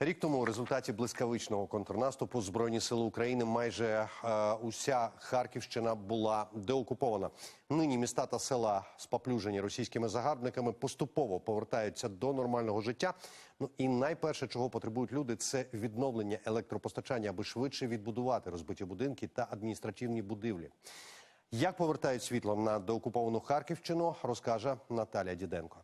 Рік тому у результаті блискавичного контрнаступу збройні сили України майже е, уся Харківщина була деокупована. Нині міста та села, споплюжені російськими загарбниками, поступово повертаються до нормального життя. Ну і найперше, чого потребують люди, це відновлення електропостачання, аби швидше відбудувати розбиті будинки та адміністративні будівлі. Як повертають світло на деокуповану Харківщину, розкаже Наталія Діденко.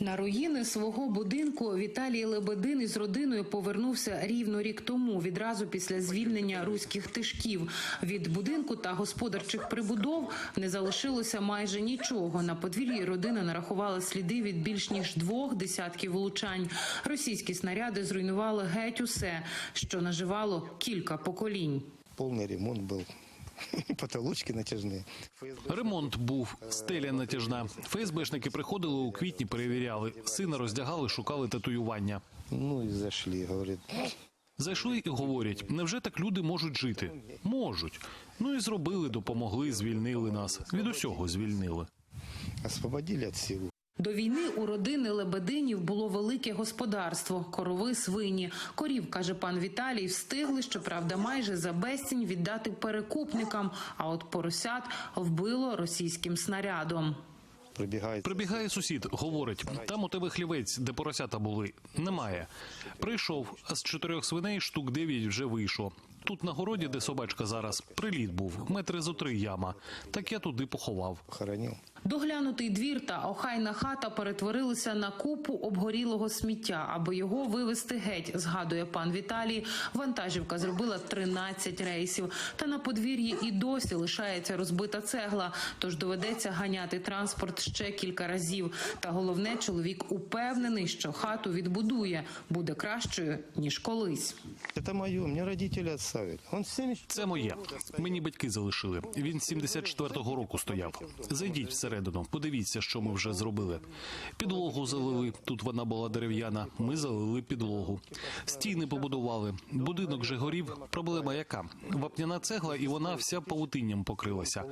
На руїни свого будинку Віталій Лебедин із родиною повернувся рівно рік тому, відразу після звільнення руських тишків. Від будинку та господарчих прибудов не залишилося майже нічого. На подвір'ї родина нарахувала сліди від більш ніж двох десятків влучань. Російські снаряди зруйнували геть усе, що наживало кілька поколінь. Полный ремонт был. Потолочки натяжные. ФСБ Ремонт був, стеля натяжна. ФСБшники приходили у квітні, перевіряли. Сина роздягали, шукали татуювання. Ну и зашли, говорит. Зайшли і говорять: невже так люди можуть жити? Можуть. Ну і зробили, допомогли, звільнили нас. Від усього звільнили. Освободили от всего. До війни у родини Лебединів було велике господарство, корови, свині. Корів, каже пан Віталій, встигли, щоправда, майже за безцінь віддати перекупникам, а от поросят вбило російським снарядом. Прибегает. Прибігає сусід, говорить: там у тебе хлівець, де поросята були. Немає. Прийшов, з чотирьох свиней штук дев'ять вже вийшло. Тут на городі, де собачка зараз, приліт був, метри зо три яма. Так я туди поховав. Хоронил. Доглянутий двір та охайна хата перетворилися на купу обгорілого сміття. Аби його вивезти геть, згадує пан Віталій. Вантажівка зробила 13 рейсів. Та на подвір'ї і досі лишається розбита цегла. Тож доведеться ганяти транспорт ще кілька разів. Та головне, чоловік упевнений, що хату відбудує, буде кращою ніж колись. Мне родители оставили. Он 70... Це моє. Мені батьки залишили. Він з 74-го року стояв. Зайдіть всередину, подивіться, що ми вже зробили. Підлогу залили. Тут вона була дерев'яна. Ми залили підлогу. Стіни побудували. Будинок же горів. Проблема яка? Вапняна цегла, і вона вся павутинням покрилася.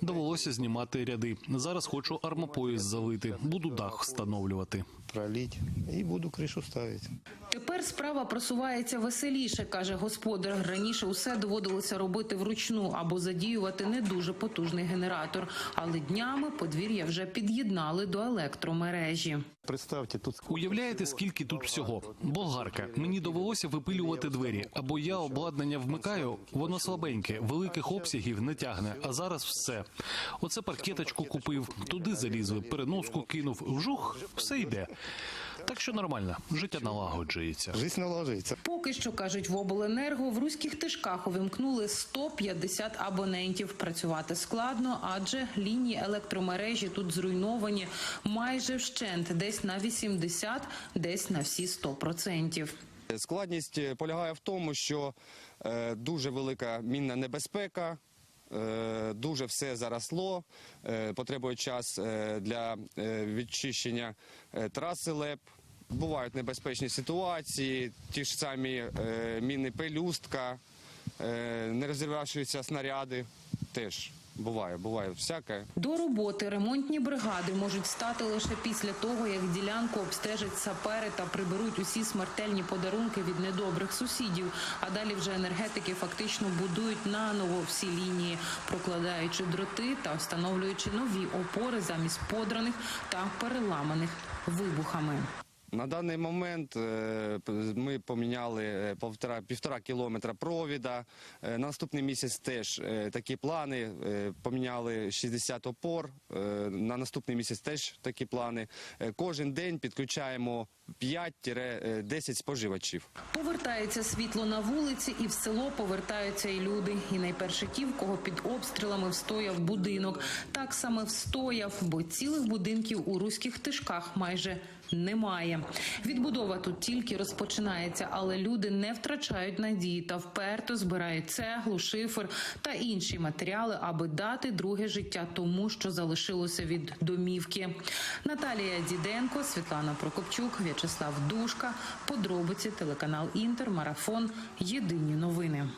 Довелося знімати ряди. Зараз хочу армопояс залити. Буду дах встановлювати. пролить и буду крышу ставить. Тепер справа просувається веселіше, каже господар. Раніше усе доводилося робити вручну або задіювати не дуже потужний генератор. Але днями подвір'я вже під'єднали до електромережі. Представте, тут Уявляєте, скільки тут всього? Болгарка. Мені довелося випилювати двері, або я обладнання вмикаю, воно слабеньке, великих обсягів не тягне. А зараз все. Оце паркеточку купив, туди залізли, переноску кинув. Вжух, все йде. Так що нормально, життя налагоджується. жизнь налаживается. Поки що кажуть в обленерго в руських тишках увімкнули 150 абонентів. Працювати складно, адже лінії електромережі тут зруйновані майже вщент, десь на 80, десь на всі 100%. Складність е, полягає в тому, що е, дуже велика мінна небезпека. Е, Дуже все заросло, е, потребує час е, для відчищення траси ЛЕП. Бувають небезпечні ситуації, ті ж самі міни пелюстка, не розірвавшися снаряди. Теж буває, буває всяке. До роботи ремонтні бригади можуть стати лише після того, як ділянку обстежать сапери та приберуть усі смертельні подарунки від недобрих сусідів. А далі вже енергетики фактично будують наново всі лінії, прокладаючи дроти та встановлюючи нові опори замість подраних та переламаних вибухами. На даний момент е, ми поміняли е, півтора, півтора кілометра провіда. Е, На наступний місяць теж такі плани. Поміняли 60 опор. На наступний місяць теж такі плани. Кожен день підключаємо 5-10 споживачів. Повертається світло на вулиці, і в село повертаються і люди. І найперше ті, в кого під обстрілами встояв будинок. Так саме встояв, бо цілих будинків у руських тишках майже немає. Відбудова тут тільки розпочинається, але люди не втрачають надії та вперто збирають цеглу, шифер та інші матеріали, аби дати друге життя тому, що залишилося від домівки. Наталія Діденко, Світлана Прокопчук, В'ячеслав Душка. Подробиці телеканал Інтер, марафон. Єдині новини.